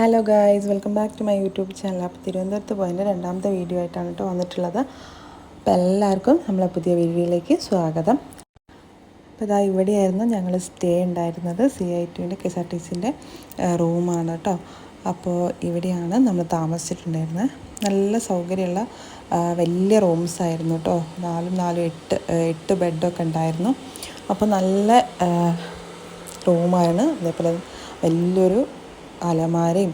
Hello guys welcome back to my YouTube channel അപ്പോൾ തിരുവനന്തപുരത്ത് പോയതിന്റെ രണ്ടാമത്തെ വീഡിയോ ആയിട്ടാണ് കേട്ടോ വന്നിട്ടുള്ളത്. അപ്പോൾ എല്ലാവർക്കും നമ്മളെ പുതിയ വീഡിയോയിലേക്ക് സ്വാഗതം. അപ്പോൾ ഇതാ ഇവിടെയായിരുന്നു ഞങ്ങൾ സ്റ്റേ ഉണ്ടായിരുന്നത്. സി ഐ ടുവിന്റെ കെ എസ് ആർ ടി സിന്റെ റൂമാണ് കേട്ടോ. അപ്പോൾ ഇവിടെയാണ് നമ്മൾ താമസിച്ചിട്ടുണ്ടായിരുന്നത്. നല്ല സൗകര്യമുള്ള വലിയ റൂംസ് ആയിരുന്നു കേട്ടോ. നാലും നാലും എട്ട് എട്ട് ബെഡൊക്കെ ഉണ്ടായിരുന്നു. അപ്പോൾ നല്ല റൂമാണ് അതേപോലെ വലിയൊരു അലമാരയും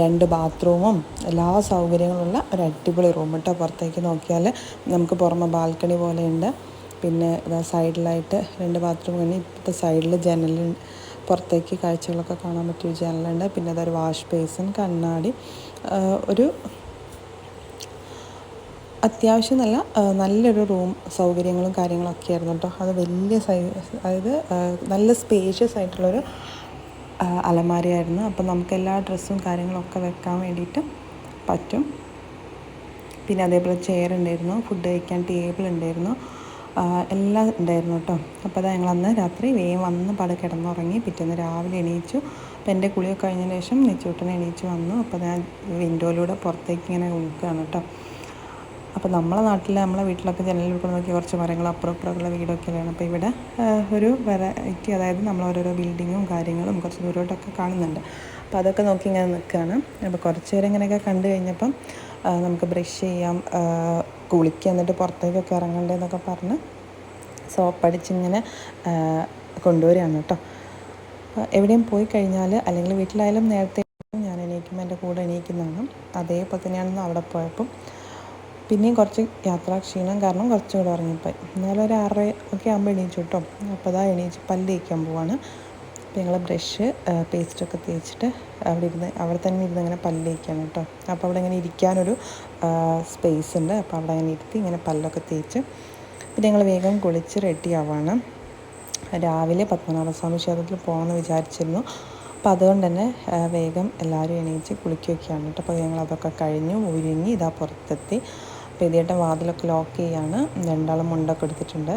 രണ്ട് ബാത്റൂമും എല്ലാ സൗകര്യങ്ങളുള്ള ഒരു അടിപൊളി റൂം കേട്ടോ പുറത്തേക്ക് നോക്കിയാൽ നമുക്ക് പുറമെ ബാൽക്കണി പോലെയുണ്ട്. പിന്നെ ഇതാ സൈഡിലായിട്ട് രണ്ട് ബാത്റൂം കഴിഞ്ഞ് ഇപ്പോഴത്തെ സൈഡിൽ ജനൽ പുറത്തേക്ക് കാഴ്ചകളൊക്കെ കാണാൻ പറ്റിയ ജനലുണ്ട്. പിന്നെ അതൊരു വാഷ് ബേസിൻ കണ്ണാടി ഒരു അത്യാവശ്യം നല്ല നല്ലൊരു റൂം സൗകര്യങ്ങളും കാര്യങ്ങളൊക്കെ ആയിരുന്നു കേട്ടോ. അത് വലിയ സൈ അതായത് നല്ല സ്പേഷ്യസ് ആയിട്ടുള്ളൊരു അലമാരയായിരുന്നു. അപ്പം നമുക്ക് എല്ലാ ഡ്രസ്സും കാര്യങ്ങളൊക്കെ വെക്കാൻ വേണ്ടിയിട്ട് പറ്റും. പിന്നെ അതേപോലെ ചെയർ ഉണ്ടായിരുന്നു ഫുഡ് കഴിക്കാൻ ടേബിൾ ഉണ്ടായിരുന്നു. എല്ലാം ഉണ്ടായിരുന്നു കേട്ടോ. അപ്പോൾ അതാ ഞങ്ങൾ അന്ന് രാത്രി വേഗം വന്ന് പട കിടന്നുറങ്ങി. പിറ്റേന്ന് രാവിലെ എണീച്ചു. അപ്പോൾ എന്റെ കുളിയൊക്കെ കഴിഞ്ഞതിന് ശേഷം നെച്ചൂട്ടനെ എണീച്ച് വന്നു. അപ്പോൾ ഞാൻ വിൻഡോയിലൂടെ പുറത്തേക്ക് ഇങ്ങനെ നോക്കുകയാണ് കേട്ടോ. അപ്പോൾ നമ്മളെ നാട്ടിൽ നമ്മളെ വീട്ടിലൊക്കെ ജനലിൽ കൂടെ നോക്കി കുറച്ച് മരങ്ങൾ അപ്പുറം ഇപ്പുറമുള്ള വീടൊക്കെയാണ്. അപ്പോൾ ഇവിടെ ഒരു വെറൈറ്റി അതായത് നമ്മൾ ഓരോരോ ബിൽഡിങ്ങും കാര്യങ്ങളും കുറച്ച് ദൂരോട്ടൊക്കെ കാണുന്നുണ്ട്. അപ്പോൾ അതൊക്കെ നോക്കി ഇങ്ങനെ നിൽക്കുകയാണ് അപ്പോൾ കുറച്ച് നേരം ഇങ്ങനെയൊക്കെ കണ്ടു കഴിഞ്ഞപ്പം നമുക്ക് ബ്രഷ് ചെയ്യാം കുളിക്കുക എന്നിട്ട് പുറത്തേക്കൊക്കെ ഇറങ്ങണ്ടേന്നൊക്കെ പറഞ്ഞ് സോപ്പടിച്ചിങ്ങനെ കൊണ്ടുവരികയാണ് കേട്ടോ. അപ്പോൾ എവിടെയും പോയി കഴിഞ്ഞാൽ അല്ലെങ്കിൽ വീട്ടിലായാലും നേരത്തെ ഞാൻ എണീക്കുമ്പോൾ എന്റെ കൂടെ എണീക്കുന്നതാണ്. അതേപോലെ തന്നെയാണ് അവിടെ പോയപ്പം പിന്നെയും കുറച്ച് യാത്രാക്ഷീണം കാരണം കുറച്ചും കൂടെ ഉറങ്ങിപ്പോയി. എന്നാലും ഒരു ആറര ഒക്കെ ആകുമ്പോൾ എണീച്ചു കേട്ടോ അപ്പോൾ അതാ എണീച്ച് പല്ല് തേക്കാൻ പോവാണ്. അപ്പോൾ ഞങ്ങൾ ബ്രഷ് പേസ്റ്റൊക്കെ തേച്ചിട്ട് അവിടെ ഇരുന്ന് അവിടെ തന്നെ ഇരുന്ന് ഇങ്ങനെ പല്ല് തേക്കാണ് കേട്ടോ അപ്പോൾ അവിടെ ഇങ്ങനെ ഇരിക്കാനൊരു സ്പേസ് ഉണ്ട്. അപ്പോൾ അവിടെ അങ്ങനെ ഇരുത്തി ഇങ്ങനെ പല്ലൊക്കെ തേച്ച് പിന്നെ ഞങ്ങൾ വേഗം കുളിച്ച് റെഡി ആവാണ്. രാവിലെ പത്മനാഭ സ്വാമി ക്ഷേത്രത്തിൽ പോകണമെന്ന് വിചാരിച്ചിരുന്നു. അപ്പോൾ അതുകൊണ്ട് തന്നെ വേഗം എല്ലാവരും എണീച്ച് കുളിക്കുകയൊക്കെയാണ് കേട്ടോ അപ്പോൾ ഞങ്ങൾ അതൊക്കെ കഴിഞ്ഞു ഒരുങ്ങി ഇതാ പുറത്തെത്തി. അപ്പോൾ ഇതിയേട്ടൻ വാതിലൊക്കെ ലോക്ക് ചെയ്യാണ്. രണ്ടാളും മുണ്ടൊക്കെ എടുത്തിട്ടുണ്ട്.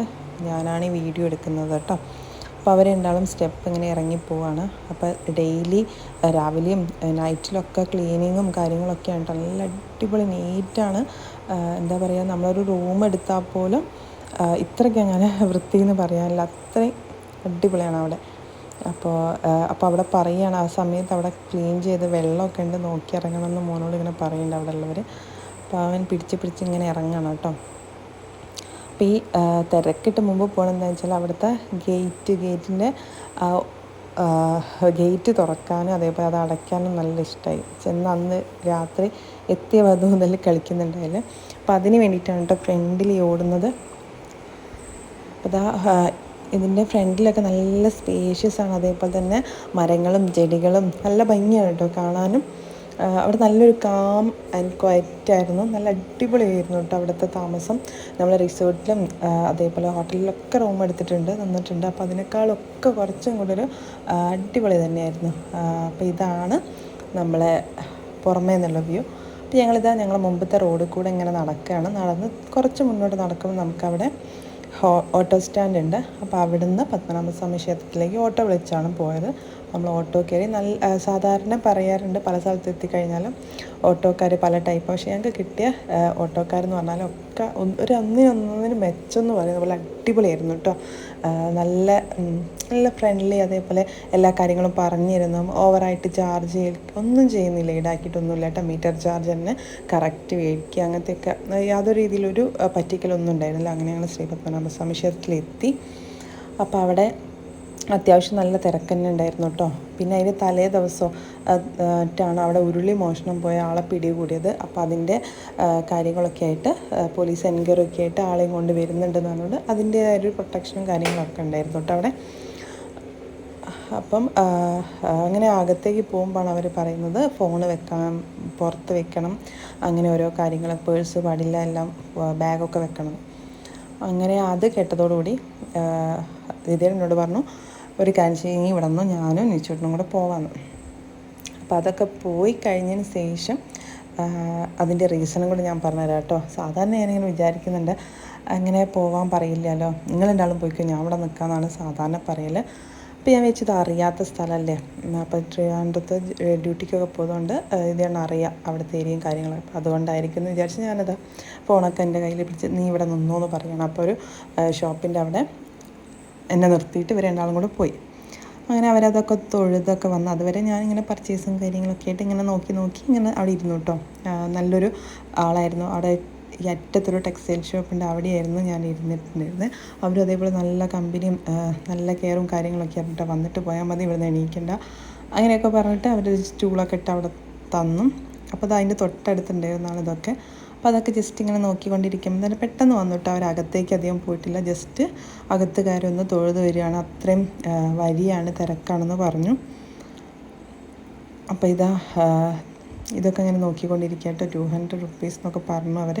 ഞാനാണ് ഈ വീഡിയോ എടുക്കുന്നത് കേട്ടോ. അപ്പോൾ അവർ രണ്ടാളും സ്റ്റെപ്പ് ഇങ്ങനെ ഇറങ്ങിപ്പോവാണ് അപ്പോൾ ഡെയിലി രാവിലെയും നൈറ്റിലൊക്കെ ക്ലീനിങ്ങും കാര്യങ്ങളൊക്കെ ആണ് നല്ല അടിപൊളി നീറ്റാണ് എന്താ പറയുക നമ്മളൊരു റൂം എടുത്താൽ പോലും ഇത്രയ്ക്ക് അങ്ങനെ വൃത്തി എന്ന് പറയാനില്ല. അത്രയും അടിപൊളിയാണ് അവിടെ. അപ്പോൾ അപ്പോൾ അവിടെ പറയുകയാണ് ആ സമയത്ത് അവിടെ ക്ലീൻ ചെയ്ത് വെള്ളമൊക്കെ ഉണ്ട് നോക്കി ഇറങ്ങണമെന്ന് മോനോട് ഇങ്ങനെ പറയുന്നുണ്ട് അവിടെ ഉള്ളവർ അവൻ പിടിച്ച് പിടിച്ച് ഇങ്ങനെ ഇറങ്ങണം കേട്ടോ. അപ്പോൾ ഈ തിരക്കിട്ട് മുമ്പ് പോകണമെന്ന് വെച്ചാൽ അവിടുത്തെ ഗേറ്റ് ഗേറ്റിന്റെ ഗേറ്റ് തുറക്കാനും അതേപോലെ അത് അടയ്ക്കാനും നല്ല ഇഷ്ടമായി ചെന്ന് അന്ന് രാത്രി എത്തിയ വധു മുതൽ കളിക്കുന്നുണ്ടായാലും. അപ്പോൾ അതിന് വേണ്ടിയിട്ടാണ് കേട്ടോ ഫ്രണ്ടിൽ ഓടുന്നത്. അപ്പോൾ അതാ ഇതിന്റെ ഫ്രണ്ടിലൊക്കെ നല്ല സ്പേഷ്യസ് ആണ് അതേപോലെ തന്നെ മരങ്ങളും ചെടികളും നല്ല ഭംഗിയാണ് കേട്ടോ കാണാനും. അവിടെ നല്ലൊരു കാം ആൻഡ് ക്വയറ്റ് ആയിരുന്നു. നല്ല അടിപൊളിയായിരുന്നു കേട്ടോ അവിടുത്തെ താമസം. നമ്മൾ റിസോർട്ടിലും അതേപോലെ ഹോട്ടലിലൊക്കെ റൂം എടുത്തിട്ടുണ്ട് നിന്നിട്ടുണ്ട്. അപ്പോൾ അതിനേക്കാളൊക്കെ കുറച്ചും കൂടി ഒരു അടിപൊളി തന്നെയായിരുന്നു. അപ്പോൾ ഇതാണ് നമ്മളെ പുറമേ നിന്നുള്ള വ്യൂ അപ്പോൾ ഞങ്ങളിതാ ഞങ്ങൾ മുമ്പത്തെ റോഡിൽ കൂടെ ഇങ്ങനെ നടക്കുകയാണ് നടന്ന് കുറച്ച് മുന്നോട്ട് നടക്കുമ്പോൾ നമുക്കവിടെ ഓട്ടോ സ്റ്റാൻഡ് ഉണ്ട്. അപ്പോൾ അവിടുന്ന് പത്മനാഭസ്വാമി ക്ഷേത്രത്തിലേക്ക് ഓട്ടോ വിളിച്ചാണ് പോയത്. നമ്മൾ ഓട്ടോ കയറി നല്ല സാധാരണ പറയാറുണ്ട് പല സ്ഥലത്ത് എത്തിക്കഴിഞ്ഞാലും ഓട്ടോക്കാർ പല ടൈപ്പ് പക്ഷേ ഞങ്ങൾക്ക് കിട്ടിയ ഓട്ടോക്കാരെന്ന് പറഞ്ഞാൽ ഒക്കെ ഒരു അന്നിനൊന്നിന് മെച്ചം എന്ന് പറയുന്നത് പോലെ അടിപൊളിയായിരുന്നു കേട്ടോ. നല്ല നല്ല ഫ്രണ്ട്ലി അതേപോലെ എല്ലാ കാര്യങ്ങളും പറഞ്ഞിരുന്നു. ഓവറായിട്ട് ചാർജ് ചെയ്യ ഒന്നും ചെയ്യുന്നില്ല ഈടാക്കിയിട്ടൊന്നുമില്ല കേട്ടോ. മീറ്റർ ചാർജ് തന്നെ കറക്റ്റ് മേടിക്കുക അങ്ങനത്തെയൊക്കെ യാതൊരു രീതിയിലൊരു പറ്റിക്കലൊന്നും ഉണ്ടായിരുന്നില്ല. അങ്ങനെ ഞങ്ങൾ ശ്രീ പത്മനാഭസ്വാമി ക്ഷേത്രത്തിലെത്തി. അപ്പോൾ അവിടെ അത്യാവശ്യം നല്ല തിരക്ക് തന്നെ ഉണ്ടായിരുന്നു കേട്ടോ പിന്നെ അതിന് തലേ ദിവസം അവിടെ ഉരുളി മോഷണം പോയ ആളെ പിടികൂടിയത്. അപ്പോൾ അതിന്റെ കാര്യങ്ങളൊക്കെ ആയിട്ട് പോലീസ് എൻക്വയറി ഒക്കെ ആയിട്ട് ആളെയും കൊണ്ട് വരുന്നുണ്ടെന്ന് പറഞ്ഞുകൊണ്ട് അതിന്റേതായ ഒരു പ്രൊട്ടക്ഷനും കാര്യങ്ങളൊക്കെ ഉണ്ടായിരുന്നു കേട്ടോ അവിടെ. അപ്പം അങ്ങനെ അകത്തേക്ക് പോകുമ്പോഴാണ് അവർ പറയുന്നത് ഫോൺ വെക്കണം പുറത്ത് വെക്കണം അങ്ങനെ ഓരോ കാര്യങ്ങൾ പേഴ്സ് പാടില്ല എല്ലാം ബാഗൊക്കെ വെക്കണം. അങ്ങനെ അത് കേട്ടതോടുകൂടി എന്നോട് പറഞ്ഞു ഒരു കാര്യം ചെയ്യും ഇവിടെ നിന്ന് ഞാനും നിച്ചോട്ടനും കൂടെ പോവാന്ന്. അപ്പോൾ അതൊക്കെ പോയി കഴിഞ്ഞതിന് ശേഷം അതിന്റെ റീസണും കൂടി ഞാൻ പറഞ്ഞുതരാം കേട്ടോ. സാധാരണ ഞാനിങ്ങനെ വിചാരിക്കുന്നുണ്ട് അങ്ങനെ പോവാൻ പറയില്ലല്ലോ. നിങ്ങൾ രണ്ടാളും പോയിക്കോ ഞാൻ ഇവിടെ നിൽക്കാമെന്നാണ് സാധാരണ പറയൽ അപ്പോൾ ഞാൻ വെച്ചത് അറിയാത്ത സ്ഥലമല്ലേ അപ്പോൾ ട്രിവാൻഡ്രത്ത് ഡ്യൂട്ടിക്കൊക്കെ പോയതുകൊണ്ട് ഇതാണ് അറിയാം അവിടുത്തെ ഏരിയയും കാര്യങ്ങളൊക്കെ അപ്പോൾ അതുകൊണ്ടായിരിക്കും എന്ന് വിചാരിച്ച് ഞാനത് ഫോണൊക്കെ എന്റെ കയ്യിൽ പിടിച്ച് നീ ഇവിടെ നിന്നോ എന്ന് പറയണം. അപ്പോൾ ഒരു ഷോപ്പിന്റെ അവിടെ എന്നെ നിർത്തിയിട്ട് ഇവർ രണ്ടാളും കൂടെ പോയി. അങ്ങനെ അവരതൊക്കെ തൊഴുതൊക്കെ വന്ന് അതുവരെ ഞാൻ ഇങ്ങനെ പർച്ചേസും കാര്യങ്ങളൊക്കെ ആയിട്ട് ഇങ്ങനെ നോക്കി നോക്കി ഇങ്ങനെ അവിടെ ഇരുന്നു കേട്ടോ നല്ലൊരു ആളായിരുന്നു. അവിടെ ഈ അറ്റത്തൊരു ടെക്സ്റ്റൈൽ ഷോപ്പുണ്ട് അവിടെയായിരുന്നു ഞാൻ ഇരുന്നിട്ടുണ്ടായിരുന്നത്. അവരും അതേപോലെ നല്ല കമ്പനിയും നല്ല കെയറും കാര്യങ്ങളൊക്കെ ആയിട്ട് വന്നിട്ട് പോയാൽ മതി ഇവിടുന്ന് എണീക്കണ്ട. അങ്ങനെയൊക്കെ പറഞ്ഞിട്ട് അവർ സ്റ്റൂളൊക്കെ ഇട്ട് അവിടെ തന്നു. അപ്പോൾ അത് അതിന്റെ തൊട്ടടുത്തുണ്ടായിരുന്നാണ് ഇതൊക്കെ അപ്പോൾ അതൊക്കെ ജസ്റ്റ് ഇങ്ങനെ നോക്കിക്കൊണ്ടിരിക്കുമ്പോൾ തന്നെ പെട്ടെന്ന് വന്നിട്ട് അവർ അകത്തേക്ക് അധികം പോയിട്ടില്ല. ജസ്റ്റ് അകത്തുകാരൊന്ന് തൊഴുത് വരികയാണ്. അത്രയും വരിയാണ് തിരക്കാണെന്ന് പറഞ്ഞു. അപ്പോൾ ഇതാ ഇതൊക്കെ ഇങ്ങനെ നോക്കിക്കൊണ്ടിരിക്കട്ടെ ടു ഹൺഡ്രഡ് റുപ്പീസ് എന്നൊക്കെ പറഞ്ഞു അവർ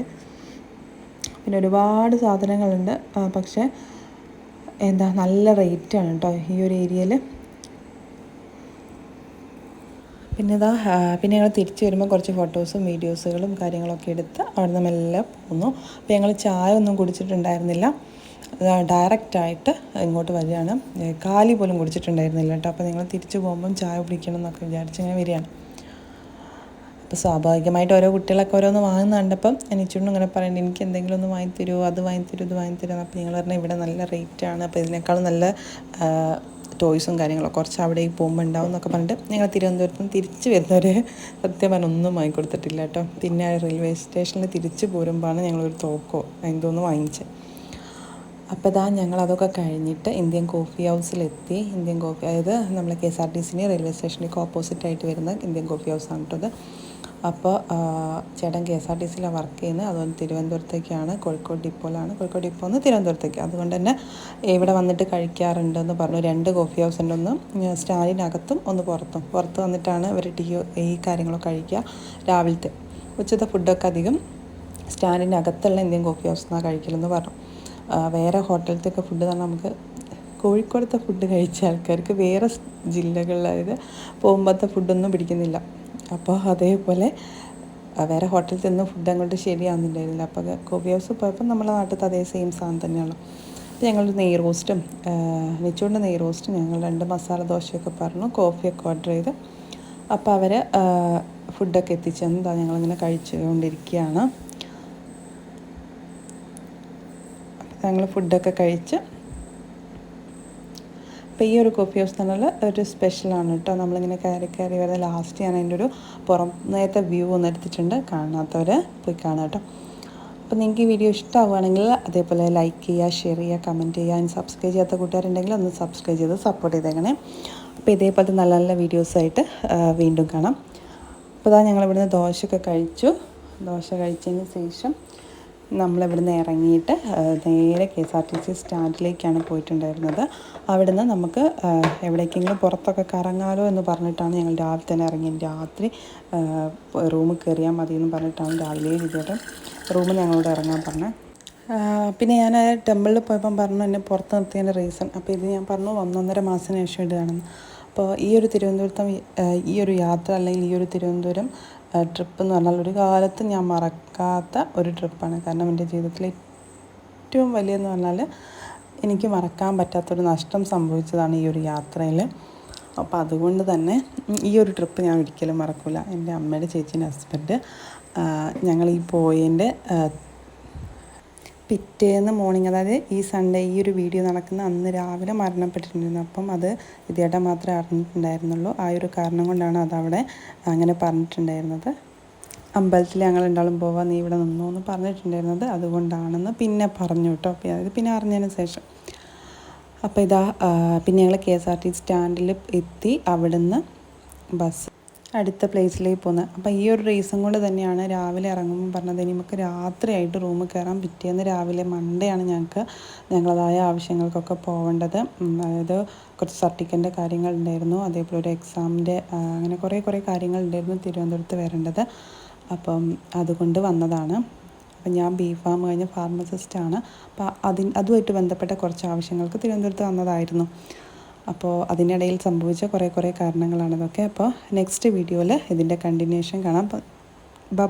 പിന്നെ ഒരുപാട് സാധനങ്ങളുണ്ട്. പക്ഷേ എന്താ നല്ല റേറ്റാണ് കേട്ടോ ഈ ഒരു ഏരിയയിൽ പിന്നെ ഇതാ പിന്നെ ഞങ്ങൾ തിരിച്ച് വരുമ്പോൾ കുറച്ച് ഫോട്ടോസും വീഡിയോസുകളും കാര്യങ്ങളൊക്കെ എടുത്ത് അവിടെ നിന്ന് മെല്ലെ പോന്നു. അപ്പോൾ ഞങ്ങൾ ചായ ഒന്നും കുടിച്ചിട്ടുണ്ടായിരുന്നില്ല. ഡയറക്റ്റായിട്ട് ഇങ്ങോട്ട് വരികയാണ്. കാലി പോലും കുടിച്ചിട്ടുണ്ടായിരുന്നില്ല കേട്ടോ. അപ്പോൾ നിങ്ങൾ തിരിച്ചു പോകുമ്പം ചായ കുടിക്കണം എന്നൊക്കെ വിചാരിച്ച് ഇങ്ങനെ വരികയാണ്. അപ്പോൾ സ്വാഭാവികമായിട്ട് ഓരോ കുട്ടികളൊക്കെ ഓരോന്ന് വാങ്ങുന്ന കണ്ടപ്പം എനിച്ചുകൊണ്ട് ഇങ്ങനെ പറയുന്നത് എനിക്ക് എന്തെങ്കിലും ഒന്ന് വാങ്ങി തരുമോ അത് വാങ്ങി തരുമോ ഇത് വാങ്ങി തരുമോ അപ്പോൾ നിങ്ങൾ പറഞ്ഞാൽ ഇവിടെ നല്ല റേറ്റാണ് അപ്പോൾ ഇതിനേക്കാളും നല്ല ടോയ്സും കാര്യങ്ങളൊക്കെ കുറച്ച് അവിടെ പോകുമ്പോൾ ഉണ്ടാവും എന്നൊക്കെ പറഞ്ഞിട്ട് ഞങ്ങൾ തിരുവനന്തപുരത്ത് നിന്ന് തിരിച്ച് വരുന്നവർ സത്യം പറഞ്ഞാൽ ഒന്നും വാങ്ങിക്കൊടുത്തിട്ടില്ല കേട്ടോ. പിന്നെ റെയിൽവേ സ്റ്റേഷനിൽ തിരിച്ച് പോരുമ്പോഴാണ് ഞങ്ങളൊരു തോക്കോ എന്തോന്ന് വാങ്ങിച്ചത് അപ്പോൾ ഇതാ ഞങ്ങൾ അതൊക്കെ കഴിഞ്ഞിട്ട് ഇന്ത്യൻ കോഫി ഹൗസിലെത്തി ഇന്ത്യൻ കോഫി അതായത് നമ്മളെ കെ എസ് ആർ ടി സിന് റെയിൽവേ സ്റ്റേഷനിലേക്ക് ഓപ്പോസിറ്റ് ആയിട്ട് വരുന്ന ഇന്ത്യൻ കോഫി ഹൗസാണ് കേട്ടത് അപ്പോൾ ചേട്ടൻ കെ എസ് ആർ ടി സിയിലാണ് വർക്ക് ചെയ്യുന്നത്. അതുകൊണ്ട് തിരുവനന്തപുരത്തേക്കാണ് കോഴിക്കോട് ഡിപ്പോയിലാണ്. കോഴിക്കോട് ഡിപ്പോ നിന്ന് തിരുവനന്തപുരത്തേക്ക്. അതുകൊണ്ട് തന്നെ ഇവിടെ വന്നിട്ട് കഴിക്കാറുണ്ട് എന്ന് പറഞ്ഞു. രണ്ട് കോഫി ഹൗസ് ഉണ്ട് ഒന്ന് സ്റ്റാലിനകത്തും ഒന്ന് പുറത്തും. പുറത്ത് വന്നിട്ടാണ് ഇവർ ടീ ഈ കാര്യങ്ങളൊക്കെ കഴിക്കുക. രാവിലത്തെ ഉച്ചത്തെ ഫുഡൊക്കെ അധികം സ്റ്റാൻഡിനകത്തുള്ള ഇന്ത്യൻ കോഫി ഹൗസ് എന്നാണ് കഴിക്കലെന്ന് പറഞ്ഞു. വേറെ ഹോട്ടലത്തൊക്കെ ഫുഡ് തന്നെ നമുക്ക് കോഴിക്കോടത്തെ ഫുഡ് കഴിച്ച ആൾക്കാർക്ക് വേറെ ജില്ലകളിൽ അതായത് പോകുമ്പോഴത്തെ ഫുഡൊന്നും പിടിക്കുന്നില്ല. അപ്പോൾ അതേപോലെ വേറെ ഹോട്ടലിൽ ചെന്ന് ഫുഡ് അങ്ങോട്ട് ശരിയാവുന്നില്ലായിരുന്നില്ല അപ്പോൾ കോഫി ഹൗസ് പോയപ്പോൾ നമ്മളെ നാട്ടിലത്തെ അതേ സെയിം സാധനം തന്നെയാണ്. അപ്പോൾ ഞങ്ങൾ നെയ് റോസ്റ്റും നെയ്ച്ചോണ്ട് നെയ് റോസ്റ്റും ഞങ്ങൾ രണ്ട് മസാല ദോശയൊക്കെ പറഞ്ഞു കോഫിയൊക്കെ ഓർഡർ ചെയ്ത്. അപ്പോൾ അവർ ഫുഡൊക്കെ എത്തിച്ചെന്ന് ഞങ്ങളിങ്ങനെ കഴിച്ചുകൊണ്ടിരിക്കുകയാണ്. ഞങ്ങൾ ഫുഡൊക്കെ കഴിച്ച് അപ്പോൾ ഈ ഒരു കോഫി ഹൗസ് തന്നെയുള്ള ഒരു സ്പെഷ്യലാണ് കേട്ടോ. നമ്മളിങ്ങനെ കയറി കയറി വരുന്ന ലാസ്റ്റ് ഞാൻ അതിന്റെ ഒരു പുറം നേരത്തെ വ്യൂ ഒന്ന് എടുത്തിട്ടുണ്ട്. കാണാത്തവർ പോയി കാണാം കേട്ടോ. അപ്പോൾ നിങ്ങൾക്ക് ഈ വീഡിയോ ഇഷ്ടമാവുകയാണെങ്കിൽ അതേപോലെ ലൈക്ക് ചെയ്യുക ഷെയർ ചെയ്യുക കമന്റ് ചെയ്യുക അതിന് സബ്സ്ക്രൈബ് ചെയ്യാത്ത കൂട്ടുകാരുണ്ടെങ്കിൽ ഒന്ന് സബ്സ്ക്രൈബ് ചെയ്ത് സപ്പോർട്ട് ചെയ്തേക്കണേ. അപ്പോൾ ഇതേപോലത്തെ നല്ല നല്ല വീഡിയോസായിട്ട് വീണ്ടും കാണാം. അപ്പോൾ ഇതാ ഞങ്ങളിവിടുന്ന് ദോശയൊക്കെ കഴിച്ചു. ദോശ കഴിച്ചതിന് ശേഷം നമ്മളിവിടുന്ന് ഇറങ്ങിയിട്ട് നേരെ K S R T C സ്റ്റാൻഡിലേക്കാണ് പോയിട്ടുണ്ടായിരുന്നത്. അവിടുന്ന് നമുക്ക് എവിടേക്കെങ്കിലും പുറത്തൊക്കെ കറങ്ങാലോ എന്ന് പറഞ്ഞിട്ടാണ് ഞങ്ങൾ രാവിലെ തന്നെ ഇറങ്ങി. രാത്രി റൂമിൽ കയറിയാൽ മതി എന്ന് പറഞ്ഞിട്ടാണ് രാവിലെ ചെയ്തിട്ട് റൂമിൽ ഞങ്ങളോട് ഇറങ്ങാൻ പറഞ്ഞത്. പിന്നെ ഞാൻ ടെമ്പിളിൽ പോയപ്പം പറഞ്ഞു എന്നെ പുറത്ത് നിർത്തിയതിന്റെ റീസൺ. അപ്പോൾ ഇത് ഞാൻ പറഞ്ഞു ഒന്നൊന്നര മാസത്തിന് ശേഷം ഇടുകയാണെന്ന്. അപ്പോൾ ഈ ഒരു തിരുവനന്തപുരത്തും ഈ ഒരു യാത്ര അല്ലെങ്കിൽ ഈ ഒരു തിരുവനന്തപുരം ട്രിപ്പ് എന്ന് പറഞ്ഞാൽ ഒരു കാലത്ത് ഞാൻ മറക്കാത്ത ഒരു ട്രിപ്പാണ് കാരണം എന്റെ ജീവിതത്തിലെ ഏറ്റവും വലിയെന്ന് പറഞ്ഞാൽ എനിക്ക് മറക്കാൻ പറ്റാത്തൊരു നഷ്ടം സംഭവിച്ചതാണ് ഈ ഒരു യാത്രയിൽ. അപ്പോൾ അതുകൊണ്ട് തന്നെ ഈ ഒരു ട്രിപ്പ് ഞാൻ ഒരിക്കലും മറക്കില്ല എന്റെ അമ്മയുടെ ചേച്ചീന്റെ ഹസ്ബൻഡ് ഞങ്ങൾ ഈ പോയതിന്റെ പിറ്റേന്ന് മോർണിംഗ് അതായത് ഈ സൺഡേ ഈ ഒരു വീഡിയോ നടക്കുന്ന അന്ന് രാവിലെ മരണപ്പെട്ടിട്ടുണ്ടായിരുന്നു അപ്പം അത് വിദ്യേട്ട മാത്രമേ അറിഞ്ഞിട്ടുണ്ടായിരുന്നുള്ളൂ. ആ ഒരു കാരണം കൊണ്ടാണ് അതവിടെ അങ്ങനെ പറഞ്ഞിട്ടുണ്ടായിരുന്നത്. അമ്പലത്തിൽ ഞങ്ങൾ ഉണ്ടാളും പോവാൻ നീ ഇവിടെ നിന്നു എന്ന് പറഞ്ഞിട്ടുണ്ടായിരുന്നത് അതുകൊണ്ടാണെന്ന് പിന്നെ പറഞ്ഞു കേട്ടോ. അതായത് പിന്നെ അറിഞ്ഞതിന് ശേഷം. അപ്പോൾ ഇതാ പിന്നെ ഞങ്ങൾ കെ എസ് ആർ ടി സ്റ്റാൻഡിൽ എത്തി അവിടുന്ന് ബസ് അടുത്ത പ്ലേസിലേക്ക് പോകുന്നത് അപ്പോൾ ഈ ഒരു റീസൺ കൊണ്ട് തന്നെയാണ് രാവിലെ ഇറങ്ങുമ്പോൾ പറഞ്ഞത് ഇനി നമുക്ക് രാത്രിയായിട്ട് റൂമിൽ കയറാൻ പിറ്റേന്ന് രാവിലെ മൺഡേ ആണ് ഞങ്ങൾക്ക് ഞങ്ങളതായ ആവശ്യങ്ങൾക്കൊക്കെ പോകേണ്ടത് അതായത് കുറച്ച് സർട്ടിഫിക്കറ്റിന്റെ കാര്യങ്ങളുണ്ടായിരുന്നു അതേപോലെ ഒരു എക്സാമിന്റെ അങ്ങനെ കുറേ കുറേ കാര്യങ്ങളുണ്ടായിരുന്നു തിരുവനന്തപുരത്ത് വരേണ്ടത്. അപ്പം അതുകൊണ്ട് വന്നതാണ്. അപ്പം ഞാൻ ബി ഫാം കഴിഞ്ഞ ഫാർമസിസ്റ്റാണ് അപ്പോൾ അതിന് അതുമായിട്ട് ബന്ധപ്പെട്ട കുറച്ച് ആവശ്യങ്ങൾക്ക് തിരുവനന്തപുരത്ത് വന്നതായിരുന്നു. അപ്പോൾ അതിനിടയിൽ സംഭവിച്ച കുറേ കുറേ കാരണങ്ങളാണ് ഇതൊക്കെ. അപ്പോൾ നെക്സ്റ്റ് വീഡിയോയിൽ ഇതിന്റെ കണ്ടിന്യൂഷൻ കാണാം. ബ